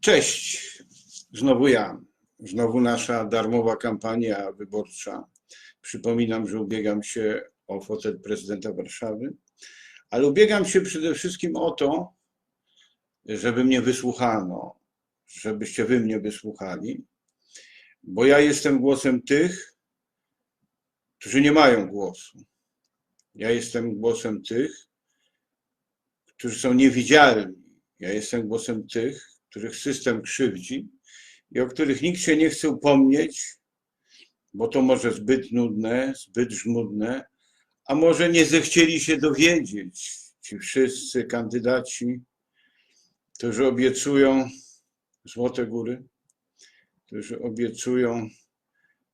Cześć, znowu ja, znowu nasza darmowa kampania wyborcza. Przypominam, że ubiegam się o fotel prezydenta Warszawy, ale ubiegam się przede wszystkim o to, żeby mnie wysłuchano, żebyście wy mnie wysłuchali, bo ja jestem głosem tych, którzy nie mają głosu. Ja jestem głosem tych, którzy są niewidzialni. Ja jestem głosem tych, których system krzywdzi i o których nikt się nie chce upomnieć, bo to może zbyt nudne, zbyt żmudne, a może nie zechcieli się dowiedzieć ci wszyscy kandydaci, którzy obiecują złote góry, którzy obiecują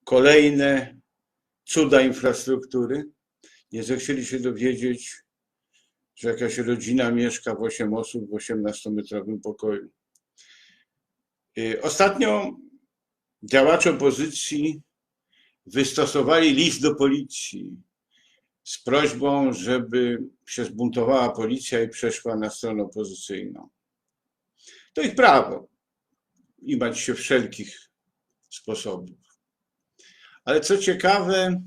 kolejne cuda infrastruktury, nie zechcieli się dowiedzieć, że jakaś rodzina mieszka w 8 osób w 18-metrowym pokoju. Y, Ostatnio działacze opozycji wystosowali list do policji z prośbą, żeby się zbuntowała policja i przeszła na stronę opozycyjną. To ich prawo i bać się wszelkich sposobów. Ale co ciekawe,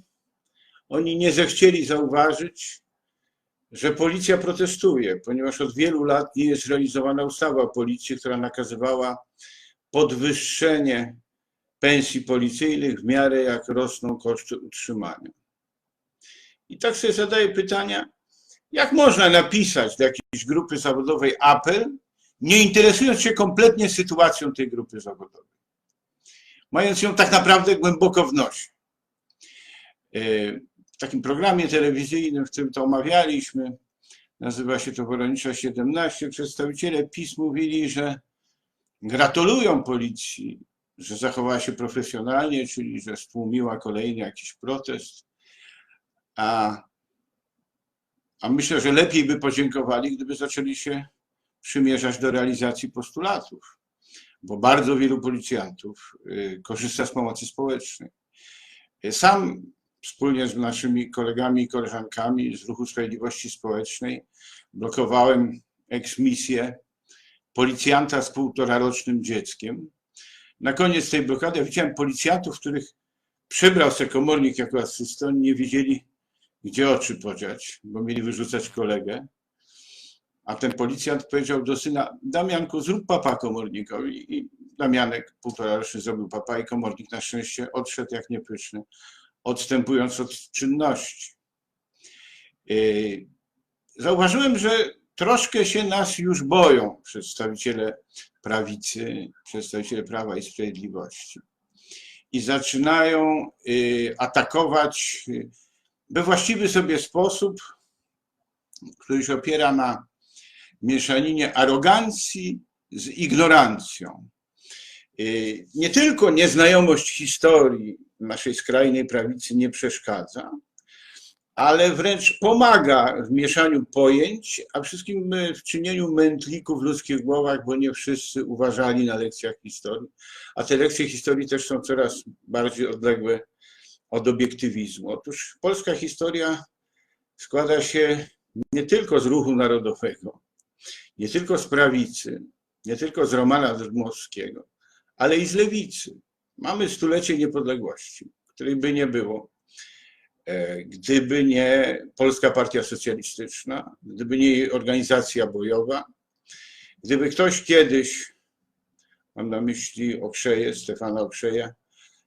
oni nie zechcieli zauważyć, że policja protestuje, ponieważ od wielu lat nie jest realizowana ustawa o policji, która nakazywała podwyższenie pensji policyjnych w miarę jak rosną koszty utrzymania. I tak sobie zadaję pytania, jak można napisać do jakiejś grupy zawodowej apel, nie interesując się kompletnie sytuacją tej grupy zawodowej, mając ją tak naprawdę głęboko w nosie. W takim programie telewizyjnym, w którym to omawialiśmy, nazywa się to Woronicza 17, przedstawiciele PiS mówili, że gratulują policji, że zachowała się profesjonalnie, czyli że stłumiła kolejny jakiś protest. A, a myślę, że lepiej by podziękowali, gdyby zaczęli się przymierzać do realizacji postulatów, bo bardzo wielu policjantów y, korzysta z pomocy społecznej. Sam wspólnie z naszymi kolegami i koleżankami z Ruchu Sprawiedliwości Społecznej blokowałem eksmisję policjanta z półtorarocznym dzieckiem. Na koniec tej blokady ja widziałem policjantów, których przybrał se komornik jako asystent, nie wiedzieli, gdzie oczy podziać, bo mieli wyrzucać kolegę. A ten policjant powiedział do syna, Damianku, zrób papa komornikowi. I Damianek, półtoraroczny, zrobił papa i komornik na szczęście odszedł jak niepyczny, odstępując od czynności. Yy, zauważyłem, że troszkę się nas już boją przedstawiciele prawicy, przedstawiciele Prawa i Sprawiedliwości. I zaczynają y, atakować y, we właściwy sobie sposób, który się opiera na mieszaninie arogancji z ignorancją. Y, nie tylko nieznajomość historii naszej skrajnej prawicy nie przeszkadza, ale wręcz pomaga w mieszaniu pojęć, a wszystkim w czynieniu mętlików w ludzkich głowach, bo nie wszyscy uważali na lekcjach historii, a te lekcje historii też są coraz bardziej odległe od obiektywizmu. Otóż polska historia składa się nie tylko z ruchu narodowego, nie tylko z prawicy, nie tylko z Romana Dmowskiego, ale i z lewicy. Mamy stulecie niepodległości, której by nie było E, gdyby nie Polska Partia Socjalistyczna, gdyby nie jej organizacja bojowa, gdyby ktoś kiedyś, mam na myśli Okrzeje, Stefana Okrzeja,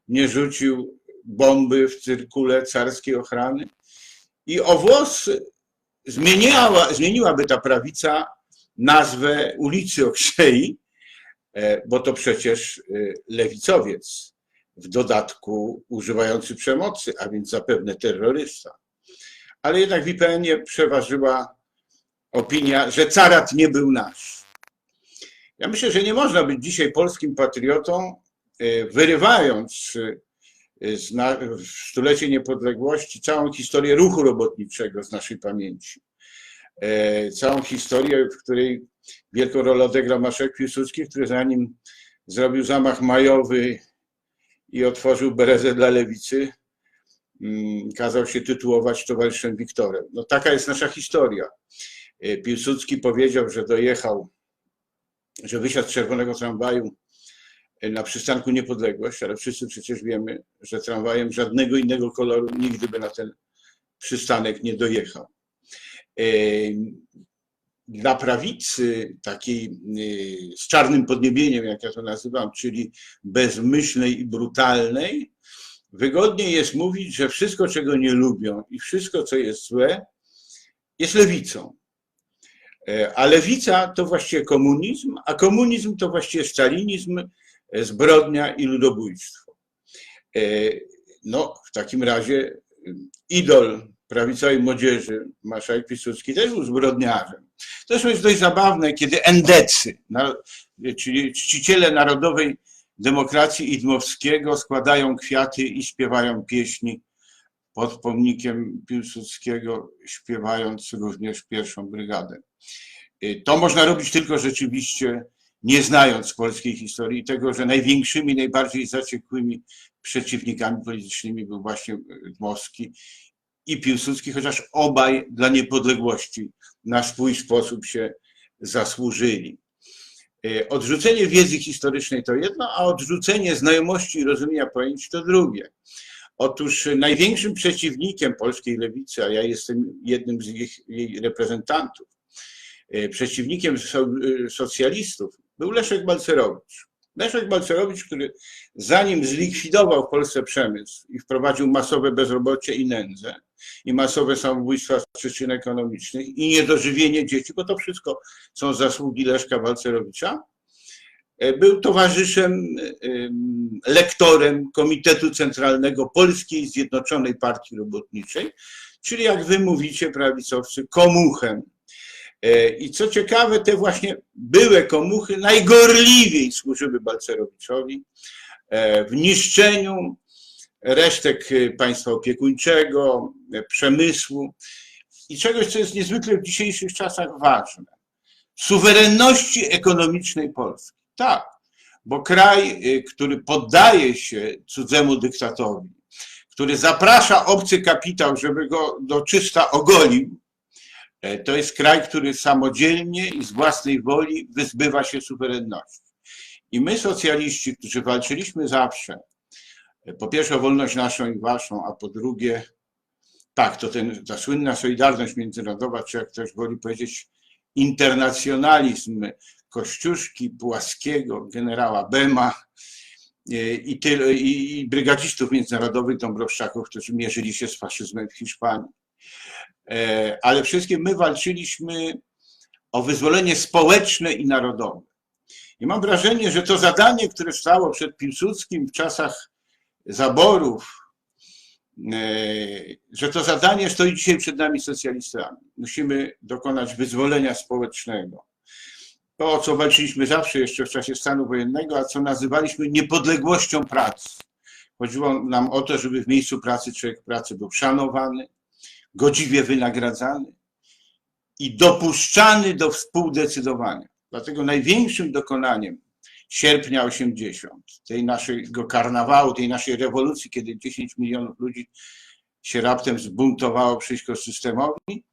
nie rzucił bomby w cyrkule carskiej ochrany i o włos zmieniała, zmieniłaby ta prawica nazwę ulicy Okrzei, e, bo to przecież e, lewicowiec w dodatku używający przemocy, a więc zapewne terrorysta. Ale jednak w IPN-ie przeważyła opinia, że carat nie był nasz. Ja myślę, że nie można być dzisiaj polskim patriotą, e, wyrywając e, w stulecie niepodległości całą historię ruchu robotniczego z naszej pamięci. E, całą historię, w której wielką rolę odegrał Maszek Piłsudski, który zanim zrobił zamach majowy i otworzył berezę dla lewicy. Mm, kazał się tytułować towarzyszem Wiktorem. No taka jest nasza historia. E, Piłsudski powiedział, że dojechał że wysiadł z czerwonego tramwaju na przystanku Niepodległość, ale wszyscy przecież wiemy, że tramwajem żadnego innego koloru nigdy by na ten przystanek nie dojechał. Dla prawicy, takiej y, z czarnym podniebieniem, jak ja to nazywam, czyli bezmyślnej i brutalnej, wygodniej jest mówić, że wszystko, czego nie lubią i wszystko, co jest złe, jest lewicą. E, a lewica to właściwie komunizm, a komunizm to właściwie stalinizm, zbrodnia i ludobójstwo. E, no, w takim razie idol prawicowej młodzieży, marszałek Piłsudski, też był zbrodniarzem. Zresztą jest dość zabawne, kiedy endecy, czyli czciciele narodowej demokracji Idmowskiego składają kwiaty i śpiewają pieśni pod pomnikiem Piłsudskiego, śpiewając również pierwszą brygadę. Y, to można robić tylko rzeczywiście nie znając polskiej historii tego, że największymi, najbardziej zaciekłymi przeciwnikami politycznymi był właśnie Dmowski i Piłsudski, chociaż obaj dla niepodległości na swój sposób się zasłużyli. Y, odrzucenie wiedzy historycznej to jedno, a odrzucenie znajomości i rozumienia pojęć to drugie. Otóż największym przeciwnikiem polskiej lewicy, a ja jestem jednym z ich, jej reprezentantów, e, przeciwnikiem e, socjalistów był Leszek Balcerowicz. Leszek Balcerowicz, który zanim zlikwidował w Polsce przemysł i wprowadził masowe bezrobocie i nędzę, i masowe samobójstwa z przyczyn ekonomicznych, i niedożywienie dzieci, bo to wszystko są zasługi Leszka Balcerowicza, E, był towarzyszem, lektorem Komitetu Centralnego Polskiej Zjednoczonej Partii Robotniczej, czyli jak wy mówicie, prawicowcy, komuchem. E, I co ciekawe, te właśnie były komuchy najgorliwiej służyły Balcerowiczowi e, w niszczeniu resztek państwa opiekuńczego, przemysłu i czegoś, co jest niezwykle w dzisiejszych czasach ważne suwerenności ekonomicznej Polski. Tak, bo kraj, który poddaje się cudzemu dyktatowi, który zaprasza obcy kapitał, żeby go do czysta ogolił, e, to jest kraj, który samodzielnie i z własnej woli wyzbywa się suwerenności. I my, socjaliści, którzy walczyliśmy zawsze, e, po pierwsze o wolność naszą i waszą, a po drugie, tak, to ten, ta słynna solidarność międzynarodowa, czy jak ktoś woli powiedzieć, internacjonalizm Kościuszki, Płaskiego, generała Bema e, i, tyle, i brygadzistów międzynarodowych Dąbrowszczaków, którzy mierzyli się z faszyzmem w Hiszpanii. E, ale wszystkie my walczyliśmy o wyzwolenie społeczne i narodowe. I mam wrażenie, że to zadanie, które stało przed Piłsudskim w czasach zaborów, e, że to zadanie stoi dzisiaj przed nami socjalistami. Musimy dokonać wyzwolenia społecznego to, o co walczyliśmy zawsze jeszcze w czasie stanu wojennego, a co nazywaliśmy niepodległością pracy. Chodziło nam o to, żeby w miejscu pracy człowiek pracy był szanowany, godziwie wynagradzany i dopuszczany do współdecydowania. Dlatego największym dokonaniem sierpnia 80, tej naszego karnawału, tej naszej rewolucji, kiedy 10 milionów ludzi się raptem zbuntowało przeciwko systemowi,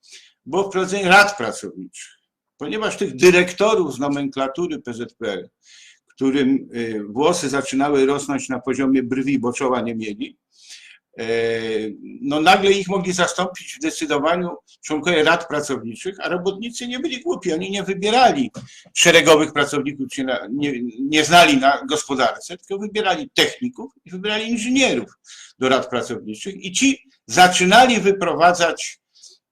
było wprowadzenie rad pracowniczych ponieważ tych dyrektorów z nomenklatury PZPR, którym y, włosy zaczynały rosnąć na poziomie brwi, bo czoła nie mieli, no nagle ich mogli zastąpić w decydowaniu członkowie rad pracowniczych, a robotnicy nie byli głupi, oni nie wybierali szeregowych pracowników, czy nie, nie znali na gospodarce, tylko wybierali techników i wybierali inżynierów do rad pracowniczych i ci zaczynali wyprowadzać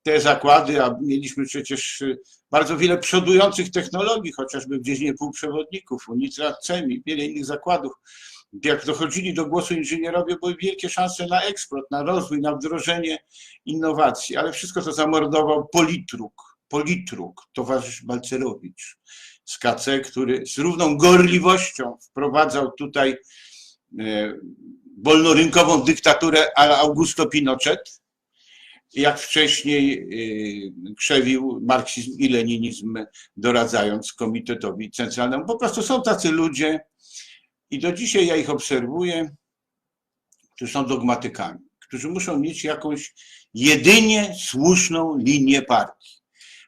te zakłady, a mieliśmy przecież bardzo wiele przodujących technologii, chociażby w dziedzinie półprzewodników, Unitrat, CEMI, wiele innych zakładów. Jak dochodzili do głosu inżynierowie, były wielkie szanse na eksport, na rozwój, na wdrożenie innowacji, ale wszystko to zamordował politruk, politruk, towarzysz Balcerowicz z KC, który z równą gorliwością wprowadzał tutaj e, wolnorynkową dyktaturę Augusto Pinochet, jak wcześniej y, krzewił marksizm i leninizm, doradzając Komitetowi Centralnemu. Po prostu są tacy ludzie i do dzisiaj ja ich obserwuję, którzy są dogmatykami, którzy muszą mieć jakąś jedynie słuszną linię partii.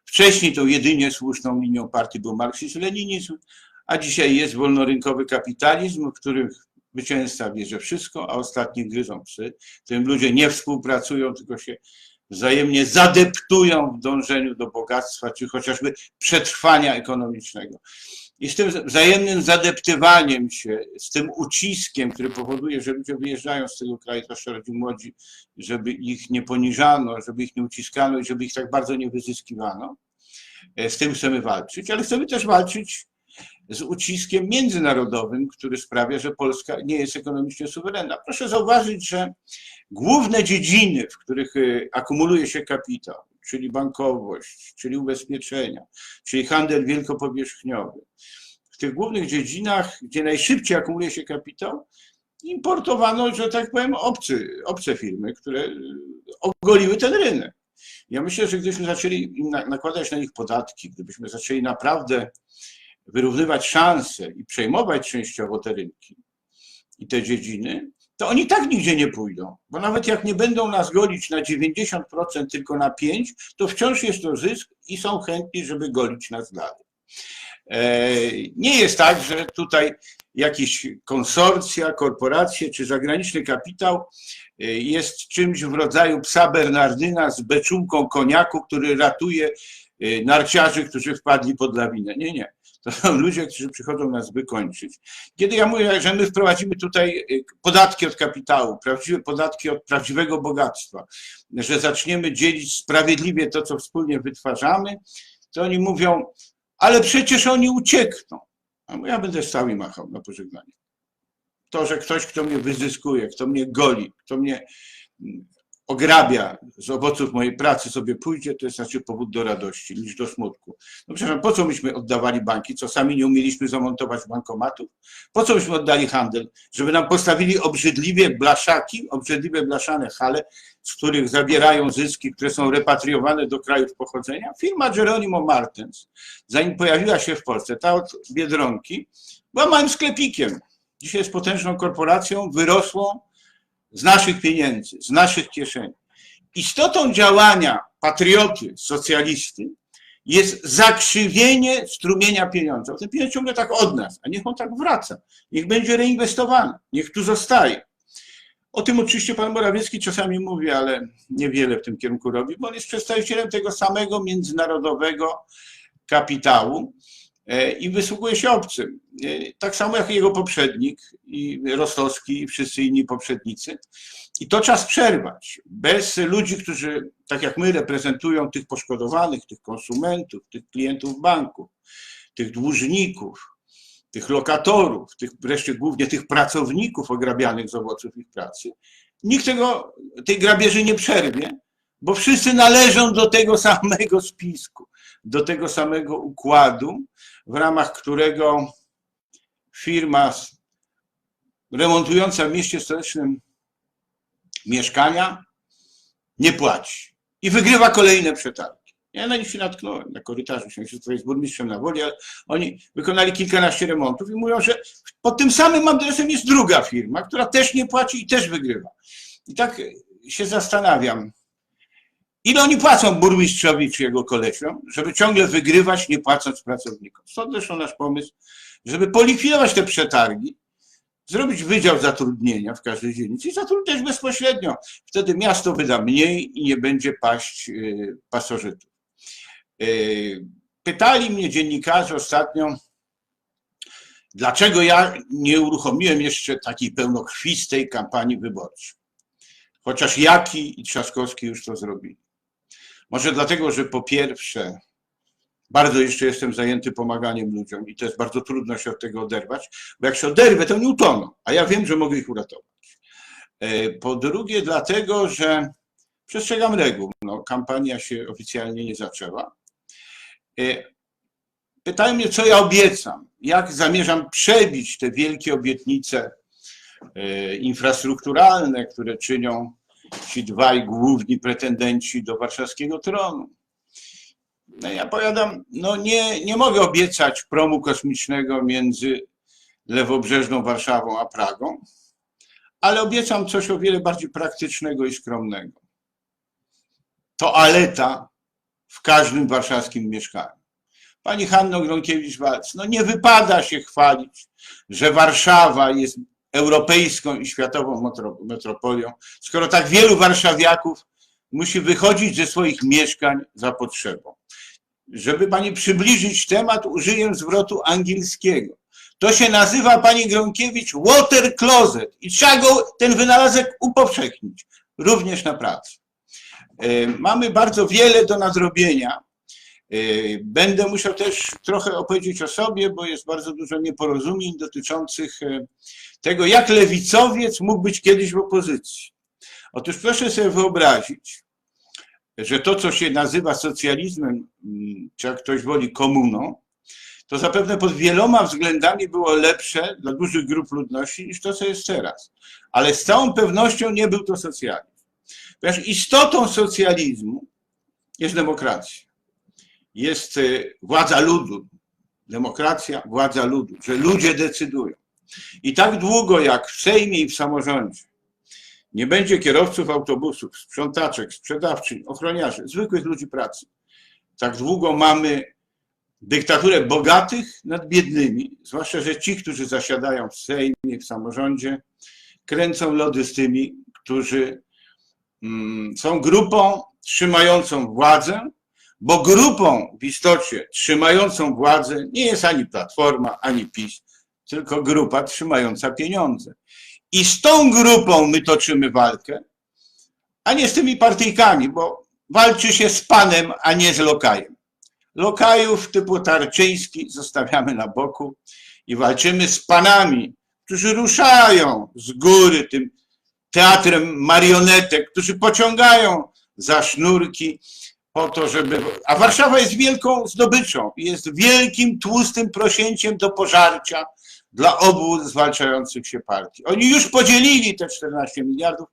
Wcześniej tą jedynie słuszną linią partii był marksizm-leninizm, a dzisiaj jest wolnorynkowy kapitalizm, w którym zwycięzca bierze wszystko, a ostatni gryzą psy, w którym ludzie nie współpracują, tylko się wzajemnie zadeptują w dążeniu do bogactwa, czy chociażby przetrwania ekonomicznego. I z tym wzajemnym zadeptywaniem się, z tym uciskiem, który powoduje, że ludzie wyjeżdżają z tego kraju, zwłaszcza rodzi młodzi, żeby ich nie poniżano, żeby ich nie uciskano i żeby ich tak bardzo nie wyzyskiwano. Z tym chcemy walczyć, ale chcemy też walczyć z uciskiem międzynarodowym, który sprawia, że Polska nie jest ekonomicznie suwerenna. Proszę zauważyć, że główne dziedziny, w których y, akumuluje się kapitał, czyli bankowość, czyli ubezpieczenia, czyli handel wielkopowierzchniowy, w tych głównych dziedzinach, gdzie najszybciej akumuluje się kapitał, importowano, że tak powiem, obcy, obce firmy, które ogoliły ten rynek. Ja myślę, że gdybyśmy zaczęli nakładać na nich podatki, gdybyśmy zaczęli naprawdę wyrównywać szanse i przejmować częściowo te rynki i te dziedziny, to oni tak nigdzie nie pójdą. Bo nawet jak nie będą nas golić na 90%, tylko na 5%, to wciąż jest to zysk i są chętni, żeby golić nas dalej. E, nie jest tak, że tutaj jakieś konsorcja, korporacje czy zagraniczny kapitał e, jest czymś w rodzaju psa Bernardyna z beczułką koniaku, który ratuje e, narciarzy, którzy wpadli pod lawinę. Nie, nie. To są ludzie, którzy przychodzą nas wykończyć. Kiedy ja mówię, że my wprowadzimy tutaj y, podatki od kapitału, prawdziwe podatki od prawdziwego bogactwa, że zaczniemy dzielić sprawiedliwie to, co wspólnie wytwarzamy, to oni mówią, ale przecież oni uciekną. A ja będę stał i machał na pożegnanie. To, że ktoś, kto mnie wyzyskuje, kto mnie goli, kto mnie ograbia z owoców mojej pracy sobie pójdzie, to jest znaczy powód do radości niż do smutku. No przepraszam, po co myśmy oddawali banki, co sami nie umieliśmy zamontować bankomatów? Po co myśmy oddali handel? Żeby nam postawili obrzydliwie blaszaki, obrzydliwie blaszane hale, z których zabierają zyski, które są repatriowane do krajów pochodzenia? Firma Geronimo Martens, zanim pojawiła się w Polsce, ta od Biedronki, była małym sklepikiem. Dzisiaj jest potężną korporacją, wyrosłą z naszych pieniędzy, z naszych kieszeni. Istotą działania patrioty, socjalisty jest zakrzywienie strumienia pieniądza. Ten pieniądz ciągle tak od nas, a niech on tak wraca. Niech będzie reinwestowany, niech tu zostaje. O tym oczywiście pan Morawiecki czasami mówi, ale niewiele w tym kierunku robi, bo on jest przedstawicielem tego samego międzynarodowego kapitału, i wysługuje się obcym. E, tak samo jak jego poprzednik, i Rostowski, i wszyscy inni poprzednicy. I to czas przerwać. Bez ludzi, którzy, tak jak my, reprezentują tych poszkodowanych, tych konsumentów, tych klientów banków, tych dłużników, tych lokatorów, tych wreszcie głównie tych pracowników ograbianych z owoców ich pracy, nikt tego, tej grabieży nie przerwie, bo wszyscy należą do tego samego spisku, do tego samego układu, w ramach którego firma remontująca w mieście stołecznym mieszkania nie płaci i wygrywa kolejne przetargi. Ja na nich się natknąłem, na korytarzu się tutaj z burmistrzem na woli, ale oni wykonali kilkanaście remontów i mówią, że pod tym samym adresem jest druga firma, która też nie płaci i też wygrywa. I tak się zastanawiam, Ile oni płacą burmistrzowi czy jego kolesiom, żeby ciągle wygrywać, nie płacąc pracownikom? Stąd zresztą nasz pomysł, żeby polikwidować te przetargi, zrobić wydział zatrudnienia w każdej dzielnicy i zatrudniać bezpośrednio. Wtedy miasto wyda mniej i nie będzie paść y, pasożytów. Y, pytali mnie dziennikarze ostatnio, dlaczego ja nie uruchomiłem jeszcze takiej pełnokrwistej kampanii wyborczej. Chociaż Jaki i Trzaskowski już to zrobili. Może dlatego, że po pierwsze, bardzo jeszcze jestem zajęty pomaganiem ludziom i to jest bardzo trudno się od tego oderwać, bo jak się oderwę, to nie utoną, a ja wiem, że mogę ich uratować. E, po drugie, dlatego, że przestrzegam reguł. No, kampania się oficjalnie nie zaczęła. E, pytają mnie, co ja obiecam, jak zamierzam przebić te wielkie obietnice e, infrastrukturalne, które czynią ci dwaj główni pretendenci do warszawskiego tronu. No ja powiadam, no nie, nie mogę obiecać promu kosmicznego między lewobrzeżną Warszawą a Pragą, ale obiecam coś o wiele bardziej praktycznego i skromnego. Toaleta w każdym warszawskim mieszkaniu. Pani Hanno Gronkiewicz-Walc, no nie wypada się chwalić, że Warszawa jest europejską i światową metro- metropolią, skoro tak wielu warszawiaków musi wychodzić ze swoich mieszkań za potrzebą. Żeby pani przybliżyć temat, użyję zwrotu angielskiego. To się nazywa pani Gronkiewicz water closet i trzeba go, ten wynalazek upowszechnić, również na pracy. E, Mamy bardzo wiele do nadrobienia. E, Będę musiał też trochę opowiedzieć o sobie, bo jest bardzo dużo nieporozumień dotyczących e, tego, jak lewicowiec mógł być kiedyś w opozycji. Otóż proszę sobie wyobrazić, że to, co się nazywa socjalizmem, mm, czy jak ktoś woli komuną, to zapewne pod wieloma względami było lepsze dla dużych grup ludności niż to, co jest teraz. Ale z całą pewnością nie był to socjalizm. Ponieważ istotą socjalizmu jest demokracja. Jest y, władza ludu. Demokracja, władza ludu, że ludzie decydują. I tak długo jak w Sejmie i w samorządzie nie będzie kierowców autobusów, sprzątaczek, sprzedawczyń, ochroniarzy, zwykłych ludzi pracy, tak długo mamy dyktaturę bogatych nad biednymi, zwłaszcza, że ci, którzy zasiadają w Sejmie, w samorządzie, kręcą lody z tymi, którzy mm, są grupą trzymającą władzę, bo grupą w istocie trzymającą władzę nie jest ani Platforma, ani PiS, tylko grupa trzymająca pieniądze. I z tą grupą my toczymy walkę, a nie z tymi partyjkami, bo walczy się z panem, a nie z lokajem. Lokajów typu Tarczyński zostawiamy na boku i walczymy z panami, którzy ruszają z góry tym teatrem marionetek, którzy pociągają za sznurki po to, żeby. A Warszawa jest wielką zdobyczą, jest wielkim, tłustym prosięciem do pożarcia dla obu zwalczających się partii. Oni już podzielili te 14 miliardów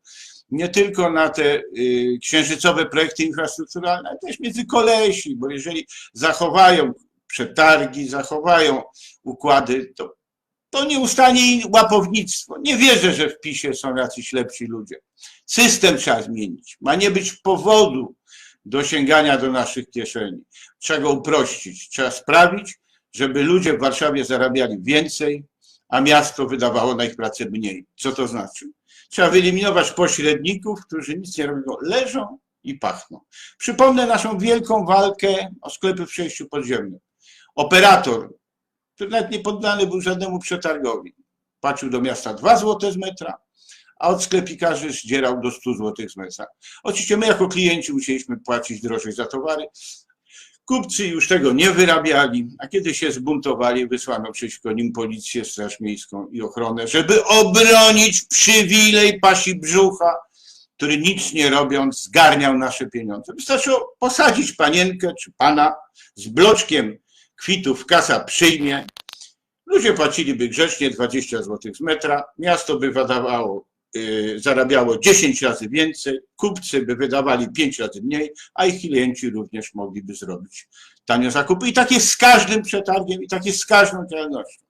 nie tylko na te y, księżycowe projekty infrastrukturalne, ale też między kolesi, bo jeżeli zachowają przetargi, zachowają układy, to, to nie ustanie łapownictwo. Nie wierzę, że w PiSie są jacyś lepsi ludzie. System trzeba zmienić. Ma nie być powodu do sięgania do naszych kieszeni. Trzeba go uprościć. Trzeba sprawić, żeby ludzie w Warszawie zarabiali więcej, a miasto wydawało na ich pracę mniej. Co to znaczy? Trzeba wyeliminować pośredników, którzy nic nie robią, leżą i pachną. Przypomnę naszą wielką walkę o sklepy w przejściu podziemnym. Operator, który nawet nie poddany był żadnemu przetargowi, płacił do miasta 2 zł z metra, a od sklepikarzy zdzierał do 100 zł z metra. Oczywiście my jako klienci musieliśmy płacić drożej za towary, Kupcy już tego nie wyrabiali, a kiedy się zbuntowali, wysłano przeciwko nim policję, straż miejską i ochronę, żeby obronić przywilej pasi brzucha, który nic nie robiąc zgarniał nasze pieniądze. Wystarczyło posadzić panienkę czy pana z bloczkiem kwitów, kasa przyjmie. Ludzie płaciliby grzecznie 20 zł z metra, miasto by wydawało, zarabiało 10 razy więcej, kupcy by wydawali 5 razy mniej, a ich klienci również mogliby zrobić tanie zakupy. I tak jest z każdym przetargiem, i tak jest z każdą działalnością.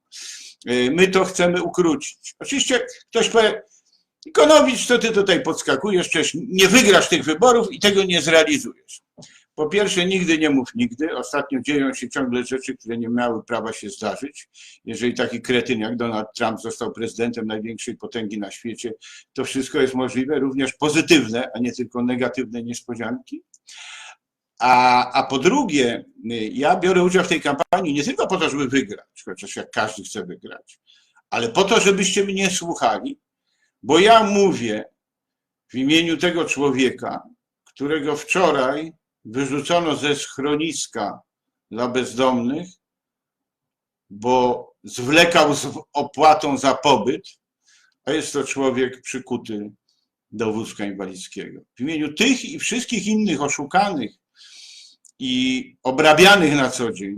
Yy, My to chcemy ukrócić. Oczywiście ktoś powie, Ikonowicz, co ty tutaj podskakujesz, przecież nie wygrasz tych wyborów i tego nie zrealizujesz. Po pierwsze, nigdy nie mów nigdy. Ostatnio dzieją się ciągle rzeczy, które nie miały prawa się zdarzyć. Jeżeli taki kretyn jak Donald Trump został prezydentem największej potęgi na świecie, to wszystko jest możliwe, również pozytywne, a nie tylko negatywne niespodzianki. A, a po drugie, ja biorę udział w tej kampanii nie tylko po to, żeby wygrać, chociaż jak każdy chce wygrać, ale po to, żebyście mnie słuchali, bo ja mówię w imieniu tego człowieka, którego wczoraj wyrzucono ze schroniska dla bezdomnych, bo zwlekał z opłatą za pobyt, a jest to człowiek przykuty do wózka inwalidzkiego. W imieniu tych i wszystkich innych oszukanych i obrabianych na co dzień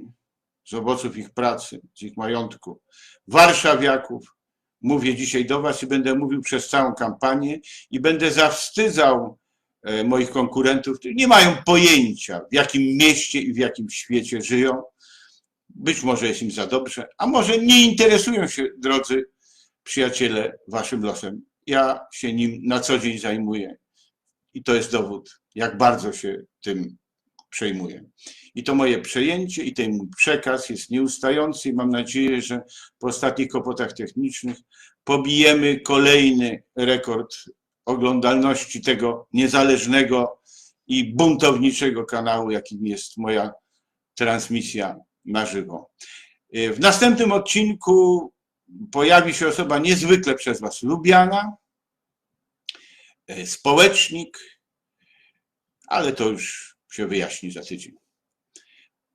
z owoców ich pracy, z ich majątku, warszawiaków, mówię dzisiaj do Was i będę mówił przez całą kampanię i będę zawstydzał moich konkurentów, nie mają pojęcia, w jakim mieście i w jakim świecie żyją. Być może jest im za dobrze, a może nie interesują się, drodzy przyjaciele, Waszym losem. Ja się nim na co dzień zajmuję i to jest dowód, jak bardzo się tym przejmuję. I to moje przejęcie i ten mój przekaz jest nieustający i mam nadzieję, że po ostatnich kłopotach technicznych pobijemy kolejny rekord oglądalności tego niezależnego i buntowniczego kanału, jakim jest moja transmisja na żywo. W następnym odcinku pojawi się osoba niezwykle przez Was lubiana, społecznik, ale to już się wyjaśni za tydzień.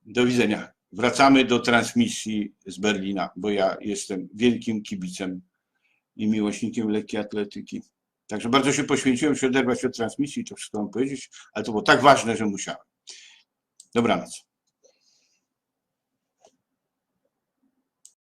Do widzenia. Wracamy do transmisji z Berlina, bo ja jestem wielkim kibicem i miłośnikiem lekkiej atletyki. Także bardzo się poświęciłem się oderwać od transmisji to wszystko mam powiedzieć, ale to było tak ważne, że musiałem. Dobranoc.